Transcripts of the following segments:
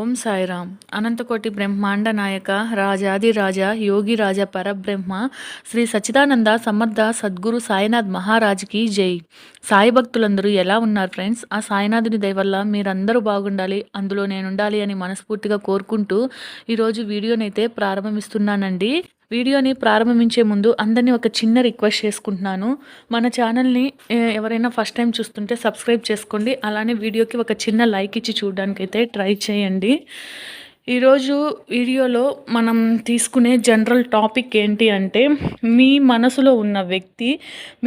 ఓం సాయిరామ్. అనంతకోటి బ్రహ్మాండ నాయక రాజాది రాజా యోగి రాజా పరబ్రహ్మ శ్రీ సచ్చిదానంద సమర్థ సద్గురు సాయినాథ్ మహారాజ్కి జై. సాయి భక్తులందరూ ఎలా ఉన్నారు ఫ్రెండ్స్? ఆ సాయినాథుని దయవల్ల మీరందరూ బాగుండాలి అందులో నేను ఉండాలి అని మనస్ఫూర్తిగా కోరుకుంటూ ఈరోజు వీడియోనైతే ప్రారంభమిస్తున్నానండి వీడియోని ప్రారంభించే ముందు అందరినీ ఒక చిన్న రిక్వెస్ట్ చేసుకుంటున్నాను. మన ఛానల్ని ఎవరైనా ఫస్ట్ టైం చూస్తుంటే సబ్స్క్రైబ్ చేసుకోండి. అలానే వీడియోకి ఒక చిన్న లైక్ ఇచ్చి చూడడానికైతే ట్రై చేయండి. ఈరోజు వీడియోలో మనం తీసుకునే జనరల్ టాపిక్ ఏంటి అంటే మీ మనసులో ఉన్న వ్యక్తి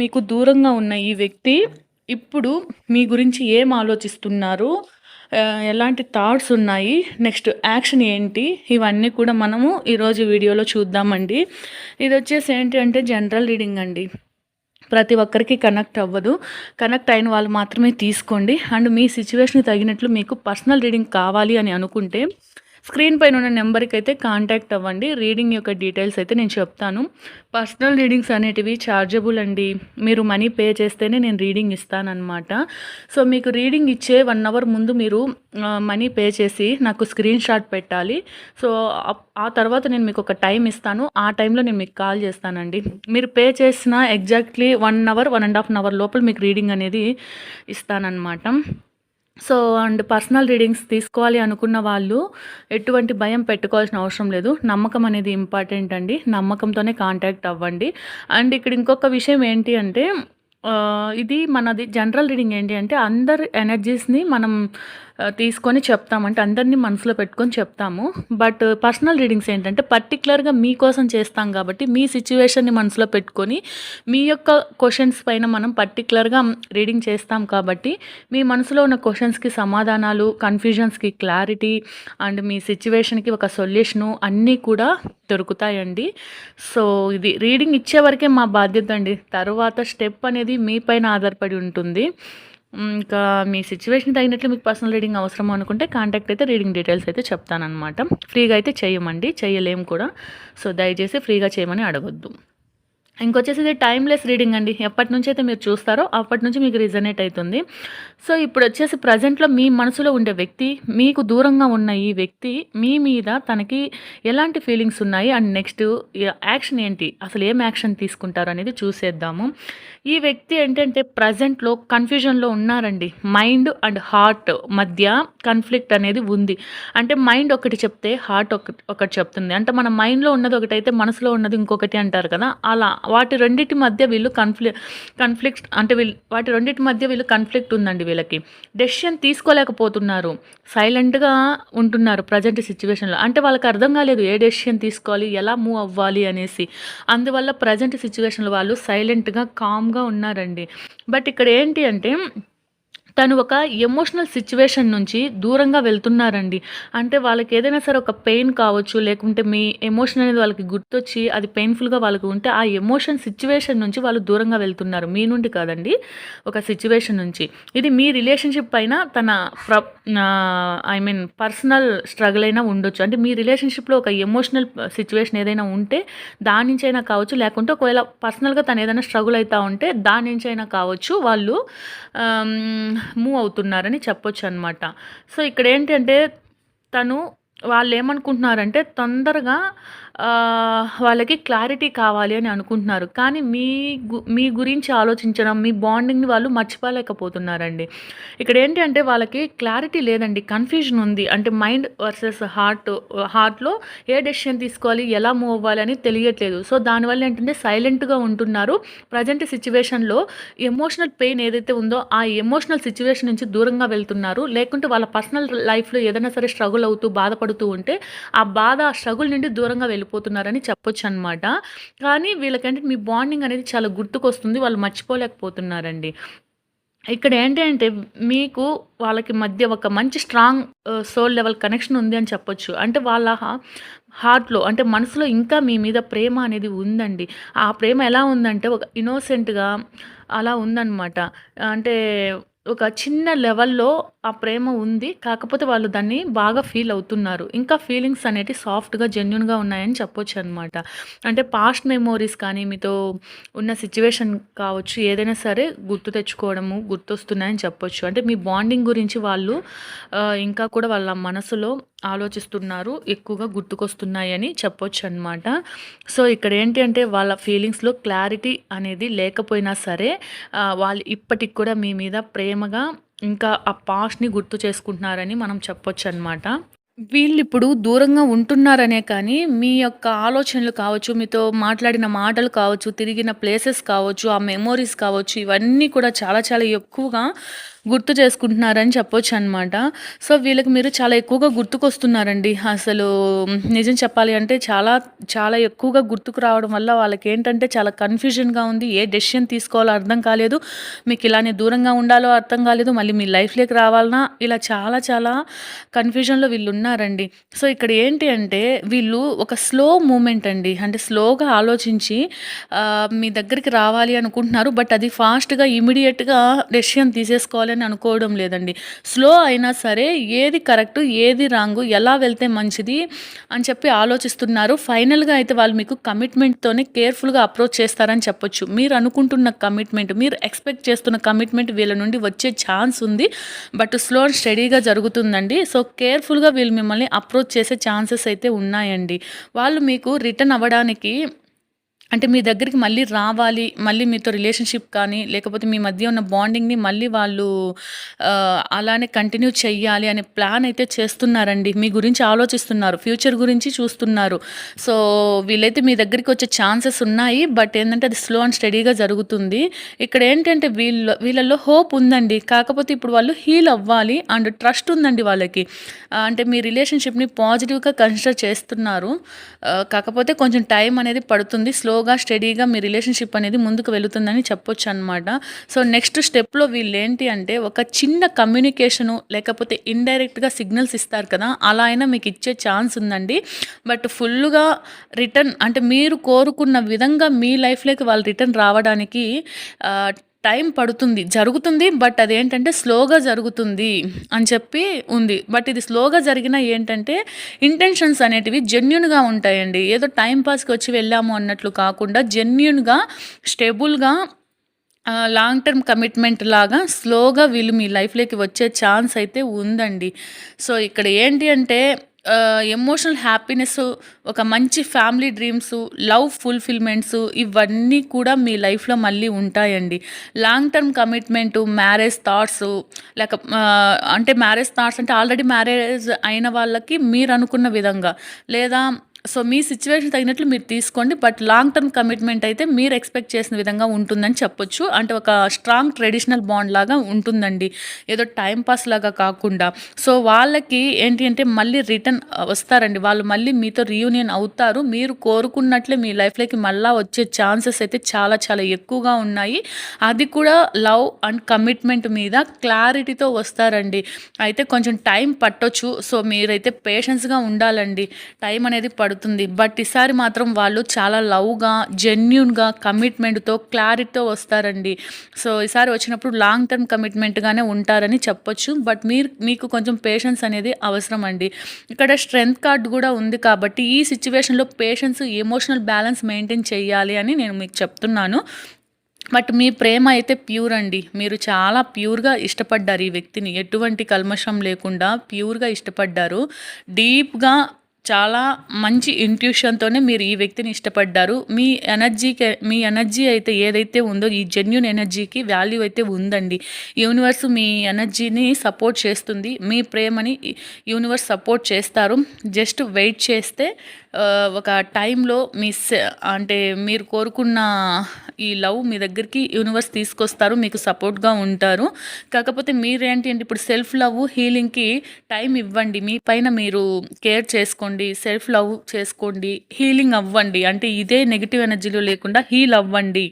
మీకు దూరంగా ఉన్న ఈ వ్యక్తి ఇప్పుడు మీ గురించి ఏం ఆలోచిస్తున్నారు? ఎలాంటి థాట్స్ ఉన్నాయి? నెక్స్ట్ యాక్షన్ ఏంటి? ఇవన్నీ కూడా మనము ఈరోజు వీడియోలో చూద్దామండి. ఇది వచ్చేసి ఏంటి అంటే జనరల్ రీడింగ్ అండి. ప్రతి ఒక్కరికి కనెక్ట్ అవ్వదు. కనెక్ట్ అయిన వాళ్ళు మాత్రమే తీసుకోండి. అండ్ మీ సిచ్యువేషన్కి తగినట్లు మీకు పర్సనల్ రీడింగ్ కావాలి అని అనుకుంటే స్క్రీన్ పైన ఉన్న నెంబర్కి అయితే కాంటాక్ట్ అవ్వండి. రీడింగ్ యొక్క డీటెయిల్స్ అయితే నేను చెప్తాను. పర్సనల్ రీడింగ్స్ అనేటివి ఛార్జబుల్ అండి. మీరు మనీ పే చేస్తేనే నేను రీడింగ్ ఇస్తానన్నమాట. సో మీకు రీడింగ్ ఇచ్చే వన్ అవర్ ముందు మీరు మనీ పే చేసి నాకు స్క్రీన్ షాట్ పెట్టాలి. సో ఆ తర్వాత నేను మీకు ఒక టైం ఇస్తాను. ఆ టైంలో నేను మీకు కాల్ చేస్తానండి. మీరు పే చేసిన exactly one hour one and half an hour లోపల మీకు రీడింగ్ అనేది ఇస్తానన్నమాట. సో అండ్ పర్సనల్ రీడింగ్స్ తీసుకోవాలి అనుకున్న వాళ్ళు ఎటువంటి భయం పెట్టుకోవాల్సిన అవసరం లేదు. నమ్మకం అనేది ఇంపార్టెంట్ అండి. నమ్మకంతోనే కాంటాక్ట్ అవ్వండి. అండ్ ఇక్కడ ఇంకొక విషయం ఏంటి అంటే ఇది మనది జనరల్ రీడింగ్ ఏంటి అంటే అందరి ఎనర్జీస్ని మనం తీసుకొని చెప్తామంటే అందరినీ మనసులో పెట్టుకొని చెప్తాము. బట్ పర్సనల్ రీడింగ్స్ ఏంటంటే పర్టికులర్గా మీకోసం చేస్తాం కాబట్టి మీ సిచ్యువేషన్ని మనసులో పెట్టుకొని మీ యొక్క క్వశ్చన్స్ పైన మనం పర్టికులర్గా రీడింగ్ చేస్తాం కాబట్టి మీ మనసులో ఉన్న క్వశ్చన్స్కి సమాధానాలు కన్ఫ్యూజన్స్కి క్లారిటీ అండ్ మీ సిచ్యువేషన్కి ఒక సొల్యూషను అన్నీ కూడా దొరుకుతాయండి. సో ఇది రీడింగ్ ఇచ్చే వరకే మా బాధ్యత అండి. తర్వాత స్టెప్ అనేది మీ పైన ఆధారపడి ఉంటుంది. ఇంకా మీ సిచ్యువేషన్ తగినట్లు మీకు పర్సనల్ రీడింగ్ అవసరం అనుకుంటే కాంటాక్ట్ అయితే రీడింగ్ డీటెయిల్స్ అయితే చెప్తానమాట ఫ్రీగా అయితే చేయమండి చేయలేము కూడా. సో దయచేసి ఫ్రీగా చేయమని అడగొద్దు. ఇంకొచ్చేసి ఇది టైమ్లెస్ రీడింగ్ అండి. ఎప్పటి నుంచి అయితే మీరు చూస్తారో అప్పటి నుంచి మీకు రిజనేట్ అవుతుంది. సో ఇప్పుడు వచ్చేసి ప్రజెంట్లో మీ మనసులో ఉండే వ్యక్తి మీకు దూరంగా ఉన్న ఈ వ్యక్తి మీ మీద తనకి ఎలాంటి ఫీలింగ్స్ ఉన్నాయి? అండ్ నెక్స్ట్ యాక్షన్ ఏంటి? అసలు ఏం యాక్షన్ తీసుకుంటారు అనేది చూసేద్దాము. ఈ వ్యక్తి ఏంటంటే ప్రజెంట్లో కన్ఫ్యూజన్లో ఉన్నారండి. మైండ్ అండ్ హార్ట్ మధ్య కన్ఫ్లిక్ట్ అనేది ఉంది. అంటే మైండ్ ఒకటి చెప్తే హార్ట్ ఒకటి ఒకటి చెప్తుంది. అంటే మన మైండ్లో ఉన్నది ఒకటైతే మనసులో ఉన్నది ఇంకొకటి అంటారు కదా? అలా వాటి రెండింటి మధ్య వీళ్ళు కన్ఫ్లి కన్ఫ్లిక్ట్ అంటే వీళ్ళు వాటి రెండింటి మధ్య వీళ్ళు కన్ఫ్లిక్ట్ ఉందండి వీళ్ళకి. డెసిషన్ తీసుకోలేకపోతున్నారు. సైలెంట్గా ఉంటున్నారు ప్రజెంట్ సిచ్యువేషన్లో అంటే వాళ్ళకి అర్థం కాలేదు ఏ డెసిషన్ తీసుకోవాలి ఎలా మూవ్ అవ్వాలి అనేసి. అందువల్ల ప్రజెంట్ సిచ్యువేషన్లో వాళ్ళు సైలెంట్గా కామ్గా ఉన్నారండి. బట్ ఇక్కడ ఏంటి అంటే తను ఒక ఎమోషనల్ సిచ్యువేషన్ నుంచి దూరంగా వెళ్తున్నారండి. అంటే వాళ్ళకి ఏదైనా సరే ఒక పెయిన్ కావచ్చు లేకుంటే మీ ఎమోషన్ అనేది వాళ్ళకి గుర్తొచ్చి అది పెయిన్ఫుల్గా వాళ్ళకి ఉంటే ఆ ఎమోషన్ సిచ్యువేషన్ నుంచి వాళ్ళు దూరంగా వెళ్తున్నారు. మీ నుండి కాదండి ఒక సిచ్యువేషన్ నుంచి. ఇది మీ రిలేషన్షిప్ పైన తన ప్ర ఐ మీన్ పర్సనల్ స్ట్రగుల్ అయినా ఉండొచ్చు. అంటే మీ రిలేషన్షిప్లో ఒక ఎమోషనల్ సిచ్యువేషన్ ఏదైనా ఉంటే దాని నుంచి అయినా కావచ్చు లేకుంటే ఒకవేళ పర్సనల్గా తను ఏదైనా స్ట్రగుల్ అవుతా ఉంటే దాని నుంచి అయినా కావచ్చు వాళ్ళు మూవ్ అవుతున్నారని చెప్పొచ్చు అనమాట సో ఇక్కడ ఏంటంటే తను వాళ్ళు ఏమనుకుంటున్నారంటే తొందరగా వాళ్ళకి క్లారిటీ కావాలి అని అనుకుంటున్నారు. కానీ మీ మీ గురించి ఆలోచించడం మీ బాండింగ్ని వాళ్ళు మర్చిపోలేకపోతున్నారండి. ఇక్కడ ఏంటి అంటే వాళ్ళకి క్లారిటీ లేదండి కన్ఫ్యూజన్ ఉంది. అంటే మైండ్ వర్సెస్ హార్ట్ హార్ట్లో ఏ డెసిషన్ తీసుకోవాలి ఎలా మూవ్ అవ్వాలి అని తెలియట్లేదు. సో దానివల్ల ఏంటంటే సైలెంట్గా ఉంటున్నారు. ప్రజెంట్ సిచ్యువేషన్లో ఎమోషనల్ పెయిన్ ఏదైతే ఉందో ఆ ఎమోషనల్ సిచ్యువేషన్ నుంచి దూరంగా వెళ్తున్నారు. లేకుంటే వాళ్ళ పర్సనల్ లైఫ్లో ఏదైనా సరే స్ట్రగుల్ అవుతూ బాధపడుతూ ఉంటే ఆ బాధ ఆ స్ట్రగుల్ నుండి దూరంగా వెళ్ళిపోతున్నారని చెప్పొచ్చు అనమాట కానీ వీళ్ళకంటే మీ బాండింగ్ అనేది చాలా గుర్తుకొస్తుంది. వాళ్ళు మర్చిపోలేకపోతున్నారండి. ఇక్కడ ఏంటి అంటే మీకు వాళ్ళకి మధ్య ఒక మంచి స్ట్రాంగ్ సోల్ లెవెల్ కనెక్షన్ ఉంది అని చెప్పొచ్చు. అంటే వాళ్ళ హార్ట్లో అంటే మనసులో ఇంకా మీ మీద ప్రేమ అనేది ఉందండి. ఆ ప్రేమ ఎలా ఉందంటే ఒక ఇన్నోసెంట్గా అలా ఉందన్నమాట. అంటే ఒక చిన్న లెవెల్లో ఆ ప్రేమ ఉంది. కాకపోతే వాళ్ళు దాన్ని బాగా ఫీల్ అవుతున్నారు. ఇంకా ఫీలింగ్స్ అనేవి సాఫ్ట్గా జెన్యున్గా ఉన్నాయని చెప్పొచ్చు అనమాట అంటే పాస్ట్ మెమోరీస్ కానీ మీతో ఉన్న సిచ్యువేషన్ కావచ్చు ఏదైనా సరే గుర్తు తెచ్చుకోవడము గుర్తొస్తున్నాయని చెప్పొచ్చు. అంటే మీ బాండింగ్ గురించి వాళ్ళు ఇంకా కూడా వాళ్ళ మనసులో ఆలోచిస్తున్నారు ఎక్కువగా గుర్తుకొస్తున్నాయని చెప్పొచ్చు అనమాట సో ఇక్కడ ఏంటి అంటే వాళ్ళ ఫీలింగ్స్లో క్లారిటీ అనేది లేకపోయినా సరే వాళ్ళు ఇప్పటికి కూడా మీ మీద ప్రేమగా ఇంకా ఆ పాస్ట్ని గుర్తు చేసుకుంటున్నారని మనం చెప్పొచ్చు అనమాట వీళ్ళు ఇప్పుడు దూరంగా ఉంటున్నారనే కానీ మీ యొక్క ఆలోచనలు కావచ్చు మీతో మాట్లాడిన మాటలు కావచ్చు తిరిగిన ప్లేసెస్ కావచ్చు ఆ మెమోరీస్ కావచ్చు ఇవన్నీ కూడా చాలా చాలా ఎక్కువగా గుర్తు చేసుకుంటున్నారని చెప్పొచ్చు అనమాట సో వీళ్ళకి మీరు చాలా ఎక్కువగా గుర్తుకొస్తున్నారండి. అసలు నిజం చెప్పాలి అంటే చాలా చాలా ఎక్కువగా గుర్తుకు రావడం వల్ల వాళ్ళకి ఏంటంటే చాలా కన్ఫ్యూజన్గా ఉంది. ఏ డెసిషన్ తీసుకోవాలో అర్థం కాలేదు. మీకు ఇలానే దూరంగా ఉండాలో అర్థం కాలేదు. మళ్ళీ మీ లైఫ్లోకి రావాలన్నా ఇలా చాలా చాలా కన్ఫ్యూజన్లో వీళ్ళు ఉన్నారండి సో ఇక్కడ ఏంటి అంటే వీళ్ళు ఒక స్లో మూమెంట్ అండి. అంటే స్లోగా ఆలోచించి మీ దగ్గరికి రావాలి అనుకుంటున్నారు. బట్ అది ఫాస్ట్గా ఇమీడియట్గా డెసిషన్ తీసేసుకోవాలని అనుకోవడం లేదండి. స్లో అయినా సరే ఏది కరెక్ట్ ఏది రాంగ్ ఎలా వెళ్తే మంచిది అని చెప్పి ఆలోచిస్తున్నారు. ఫైనల్గా అయితే వాళ్ళు మీకు కమిట్మెంట్తోనే కేర్ఫుల్గా అప్రోచ్ చేస్తారని చెప్పొచ్చు. మీరు అనుకుంటున్న కమిట్మెంట్ మీరు ఎక్స్పెక్ట్ చేస్తున్న కమిట్మెంట్ వీళ్ళ నుండి వచ్చే ఛాన్స్ ఉంది. బట్ స్లో అండ్ స్టడీగా జరుగుతుందండి. సో కేర్ఫుల్గా వీళ్ళు మిమ్మల్ని అప్రోచ్ చేసే ఛాన్సెస్ అయితే ఉన్నాయండి. వాళ్ళు మీకు రిటర్న్ అవ్వడానికి అంటే మీ దగ్గరికి మళ్ళీ రావాలి మళ్ళీ మీతో రిలేషన్షిప్ కానీ లేకపోతే మీ మధ్య ఉన్న బాండింగ్ని మళ్ళీ వాళ్ళు అలానే కంటిన్యూ చెయ్యాలి అనే ప్లాన్ అయితే చేస్తున్నారండి. మీ గురించి ఆలోచిస్తున్నారు ఫ్యూచర్ గురించి చూస్తున్నారు. సో వీళ్ళైతే మీ దగ్గరికి వచ్చే ఛాన్సెస్ ఉన్నాయి బట్ ఏంటంటే అది స్లో అండ్ స్టడీగా జరుగుతుంది. ఇక్కడ ఏంటంటే వీళ్ళ వీళ్ళల్లో హోప్ ఉందండి. కాకపోతే ఇప్పుడు వాళ్ళు హీల్ అవ్వాలి అండ్ ట్రస్ట్ ఉందండి వాళ్ళకి. అంటే మీ రిలేషన్షిప్ని పాజిటివ్గా కన్సిడర్ చేస్తున్నారు. కాకపోతే కొంచెం టైం అనేది పడుతుంది స్లో స్లోగా స్టడీగా మీ రిలేషన్షిప్ అనేది ముందుకు వెళుతుందని చెప్పొచ్చు అనమాట సో నెక్స్ట్ స్టెప్లో వీళ్ళు ఏంటి అంటే ఒక చిన్న కమ్యూనికేషను లేకపోతే ఇండైరెక్ట్గా సిగ్నల్స్ ఇస్తారు కదా అలా అయినా మీకు ఇచ్చే ఛాన్స్ ఉందండి. బట్ ఫుల్గా రిటర్న్ అంటే మీరు కోరుకున్న విధంగా మీ లైఫ్లోకి వాళ్ళు రిటర్న్ రావడానికి టైం పడుతుంది జరుగుతుంది బట్ అదేంటంటే స్లోగా జరుగుతుంది అని చెప్పి ఉంది. బట్ ఇది స్లోగా జరిగినా ఏంటంటే ఇంటెన్షన్స్ అనేటివి జెన్యున్గా ఉంటాయండి. ఏదో టైం పాస్కి వచ్చి వెళ్ళాము అన్నట్లు కాకుండా జెన్యున్గా స్టేబుల్గా లాంగ్ టర్మ్ కమిట్మెంట్ లాగా స్లోగా వీళ్ళు మీ లైఫ్లోకి వచ్చే ఛాన్స్ అయితే ఉందండి. సో ఇక్కడ ఏంటి అంటే Uh, ఎమోషనల్ హ్యాపీనెస్ ఒక మంచి ఫ్యామిలీ డ్రీమ్స్ లవ్ ఫుల్ఫిల్మెంట్స్ ఇవన్నీ కూడా మీ లైఫ్లో మళ్ళీ ఉంటాయండి. Long term commitment marriage thoughts లేక అంటే మ్యారేజ్ థాట్స్ అంటే ఆల్రెడీ మ్యారేజ్ అయిన వాళ్ళకి మీరు అనుకున్న విధంగా లేదా సో మీ సిచ్యువేషన్ తగినట్లు మీరు తీసుకోండి బట్ లాంగ్ టర్మ్ కమిట్మెంట్ అయితే మీరు ఎక్స్పెక్ట్ చేసిన విధంగా ఉంటుందని చెప్పొచ్చు. అంటే ఒక స్ట్రాంగ్ ట్రెడిషనల్ బాండ్ లాగా ఉంటుందండి. ఏదో టైం పాస్ లాగా కాకుండా. సో వాళ్ళకి ఏంటి అంటే మళ్ళీ రిటర్న్ వస్తారండి. వాళ్ళు మళ్ళీ మీతో రీయూనియన్ అవుతారు. మీరు కోరుకున్నట్లే మీ లైఫ్లోకి మళ్ళీ వచ్చే ఛాన్సెస్ అయితే చాలా చాలా ఎక్కువగా ఉన్నాయి. అది కూడా లవ్ అండ్ కమిట్మెంట్ మీద క్లారిటీతో వస్తారండి. అయితే కొంచెం టైం పట్టొచ్చు. సో మీరైతే పేషెన్స్గా ఉండాలండి. టైం అనేది పడుతుంది. బట్ ఈసారి మాత్రం వాళ్ళు చాలా లవ్గా జెన్యున్గా కమిట్మెంట్తో క్లారిటీతో వస్తారండి. సో ఈసారి వచ్చినప్పుడు లాంగ్ టర్మ్ కమిట్మెంట్గానే ఉంటారని చెప్పొచ్చు. బట్ మీరు మీకు కొంచెం పేషెన్స్ అనేది అవసరం అండి ఇక్కడ స్ట్రెంగ్త్ కార్డ్ కూడా ఉంది కాబట్టి ఈ సిచ్యువేషన్లో పేషెన్స్ ఎమోషనల్ బ్యాలెన్స్ మెయింటైన్ చేయాలి అని నేను మీకు చెప్తున్నాను. బట్ మీ ప్రేమ అయితే ప్యూర్ అండి. మీరు చాలా ప్యూర్గా ఇష్టపడ్డారు ఈ వ్యక్తిని. ఎటువంటి కల్మషం లేకుండా ప్యూర్గా ఇష్టపడ్డారు. డీప్గా చాలా మంచి ఇంట్యూషన్తోనే మీరు ఈ వ్యక్తిని ఇష్టపడ్డారు. మీ ఎనర్జీకి మీ ఎనర్జీ అయితే ఏదైతే ఉందో ఈ జెన్యున్ ఎనర్జీకి వాల్యూ అయితే ఉందండి. యూనివర్స్ మీ ఎనర్జీని సపోర్ట్ చేస్తుంది. మీ ప్రేమని యూనివర్స్ సపోర్ట్ చేస్తారు. జస్ట్ వెయిట్ చేస్తే ఒక టైంలో మీ సె- అంటే మీరు కోరుకున్న ఈ లవ్ మీ దగ్గరికి యూనివర్స్ తీసుకొస్తారు మీకు సపోర్ట్గా ఉంటారు. కాకపోతే మీరేంటి అంటే ఇప్పుడు సెల్ఫ్ లవ్ హీలింగ్కి టైం ఇవ్వండి మీ పైన మీరు కేర్ చేసుకోండి సెల్ఫ్ లవ్ చేసుకోండి హీలింగ్ అవ్వండి. అంటే ఇదే నెగిటివ్ ఎనర్జీలో లేకుండా హీల్ అవ్వండి.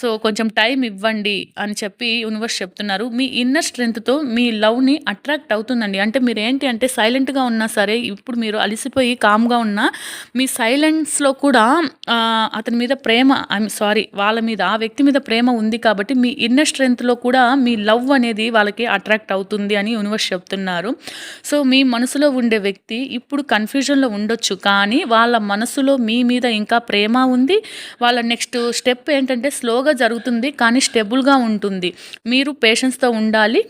సో కొంచెం టైం ఇవ్వండి అని చెప్పి యూనివర్స్ చెప్తున్నారు. మీ ఇన్నర్ స్ట్రెంగ్త్తో మీ లవ్ని అట్రాక్ట్ అవుతుందండి. అంటే మీరు ఏంటి అంటే సైలెంట్గా ఉన్నా సరే ఇప్పుడు మీరు అలసిపోయి కామ్గా ఉన్నా మీ సైలెన్స్లో కూడా అతని మీద ప్రేమ ఐ సారీ వాళ్ళ మీద ఆ వ్యక్తి మీద ప్రేమ ఉంది కాబట్టి మీ ఇన్నర్ స్ట్రెంగ్త్లో కూడా మీ లవ్ అనేది వాళ్ళకి అట్రాక్ట్ అవుతుంది అని యూనివర్స్ చెప్తున్నారు. సో మీ మనసులో ఉండే వ్యక్తి ఇప్పుడు కన్ఫ్యూజన్లో ఉండొచ్చు కానీ వాళ్ళ మనసులో మీ మీద ఇంకా ప్రేమ ఉంది. వాళ్ళ నెక్స్ట్ స్టెప్ ఏంటంటే స్లో స్లోగా జరుగుతుంది కానీ స్టెబుల్గా ఉంటుంది. మీరు పేషెన్స్తో ఉండాలి.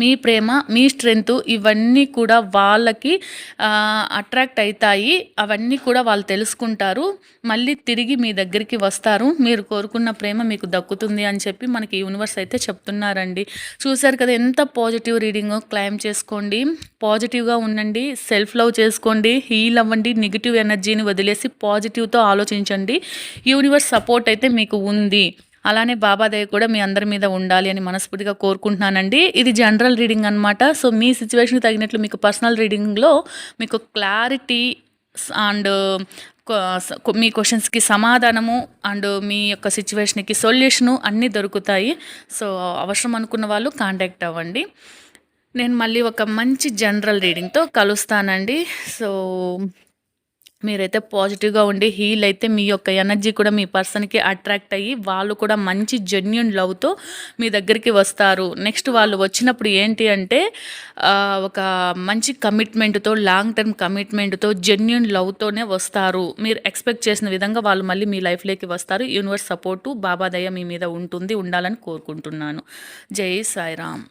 మీ ప్రేమ మీ స్ట్రెంగ్త్ ఇవన్నీ కూడా వాళ్ళకి అట్రాక్ట్ అవుతాయి అవన్నీ కూడా వాళ్ళు తెలుసుకుంటారు. మళ్ళీ తిరిగి మీ దగ్గరికి వస్తారు. మీరు కోరుకున్న ప్రేమ మీకు దక్కుతుంది అని చెప్పి మనకి యూనివర్స్ అయితే చెప్తున్నారండి. చూశారు కదా ఎంత పాజిటివ్ రీడింగ్ క్లైమ్ చేసుకోండి. పాజిటివ్గా ఉండండి సెల్ఫ్ లవ్ చేసుకోండి హీల్ అవ్వండి నెగిటివ్ ఎనర్జీని వదిలేసి పాజిటివ్తో ఆలోచించండి. యూనివర్స్ సపోర్ట్ అయితే మీకు ఉంది. అలానే బాబాదేవి కూడా మీ అందరి మీద ఉండాలి అని మనస్ఫూర్తిగా కోరుకుంటున్నానండి. ఇది జనరల్ రీడింగ్ అనమాట సో మీ సిచ్యువేషన్కి తగినట్లు మీకు పర్సనల్ రీడింగ్లో మీకు క్లారిటీ అండ్ మీ క్వశ్చన్స్కి సమాధానము అండ్ మీ యొక్క సిచ్యువేషన్కి సొల్యూషను అన్నీ దొరుకుతాయి. సో అవసరం అనుకున్న వాళ్ళు కాంటాక్ట్ అవ్వండి. నేను మళ్ళీ ఒక మంచి జనరల్ రీడింగ్తో కలుస్తానండి. సో మీరైతే పాజిటివ్గా ఉండి హీల్ అయితే మీ యొక్క ఎనర్జీ కూడా మీ పర్సన్కి అట్రాక్ట్ అయ్యి వాళ్ళు కూడా మంచి జెన్యున్ లవ్తో మీ దగ్గరికి వస్తారు. నెక్స్ట్ వాళ్ళు వచ్చినప్పుడు ఏంటి అంటే ఒక మంచి కమిట్మెంట్తో లాంగ్ టర్మ్ కమిట్మెంట్తో జెన్యున్ లవ్తోనే వస్తారు. మీరు ఎక్స్పెక్ట్ చేసిన విధంగా వాళ్ళు మళ్ళీ మీ లైఫ్లోకి వస్తారు. యూనివర్స్ సపోర్టు బాబాదయ మీ మీద ఉంటుంది ఉండాలని కోరుకుంటున్నాను. జై సాయిరామ్.